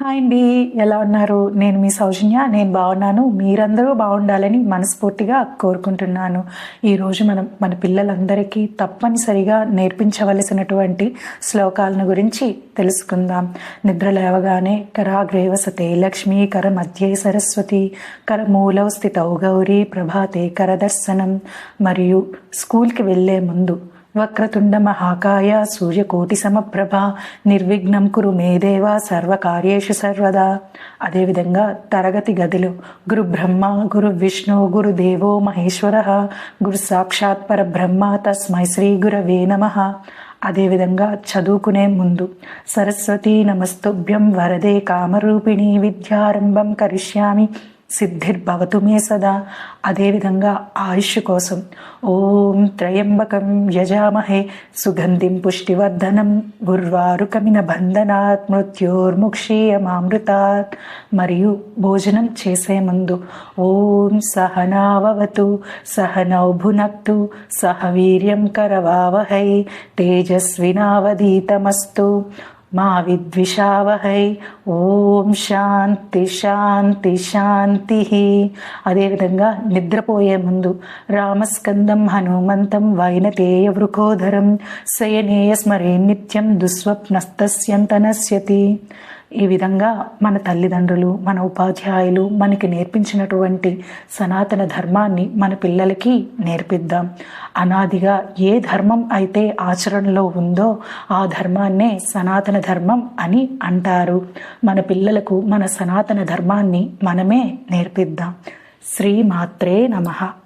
Hi అండి ఎలా ఉన్నారు? నేను మీ సౌజన్య నేను బాగున్నాను. మీరందరూ బాగుండాలని మనస్ఫూర్తిగా కోరుకుంటున్నాను. ఈరోజు మనం మన పిల్లలందరికీ తప్పనిసరిగా నేర్పించవలసినటువంటి శ్లోకాలను గురించి తెలుసుకుందాం. నిద్ర లేవగానే కరాగ్రేవసతే లక్ష్మీ కర మధ్యే సరస్వతి కర మూలవ స్థితౌ గౌరీ ప్రభాతే కరదర్శనం మరియు స్కూల్కి వెళ్ళే ముందు వక్రతుండ మహాకాయ సూర్యకోటి సమప్రభ నిర్విఘ్నం కురు మేదేవ సర్వకార్యేషు సర్వదా. అదేవిధంగా తరగతి గదిలో గురు బ్రహ్మ గురు విష్ణు గురు దేవో మహేశ్వర గురు సాక్షాత్ పరబ్రహ్మ తస్మై శ్రీ గురవే నమ. అదేవిధంగా చదువుకునే ముందు సరస్వతీ నమస్తుభ్యం వరదే కామరూపిణి విద్యారంభం కరిష్యామి. సిద్ధిర్భవతు మే సదా. అదేవిధంగా ఆయుష్ కోసం ఓం త్రయంబకం యజామహే. సుగంధిం పుష్టివర్ధనం గుర్వారుకమిన బంధనాత్ మృత్యోర్ముక్షీయమామృతాత్. మరియు భోజనం చేసే ముందు ఓం సహనావవతు సహనౌభునక్తు సహ వీర్యం కరవావహై తేజస్వినావధీతమస్తు. మా విద్విషావహై ఓం శాంతి శాంతి శాంతి. అదేవిధంగా నిద్రపోయే ముందు రామస్కందం హనుమంతం వైనతేయ వృకోధరం. శయనేయ స్మరే నిత్యం దుస్వప్నస్తస్యంతనశ్యతి. ఈ విధంగా మన తల్లిదండ్రులు మన ఉపాధ్యాయులు మనకి నేర్పించినటువంటి సనాతన ధర్మాన్ని మన పిల్లలకి నేర్పిద్దాం. అనాదిగా ఏ ధర్మం అయితే ఆచరణలో ఉందో ఆ ధర్మాన్నే సనాతన ధర్మం అని అంటారు. మన పిల్లలకు మన సనాతన ధర్మాన్ని మనమే నేర్పిద్దాం. శ్రీమాత్రే నమః.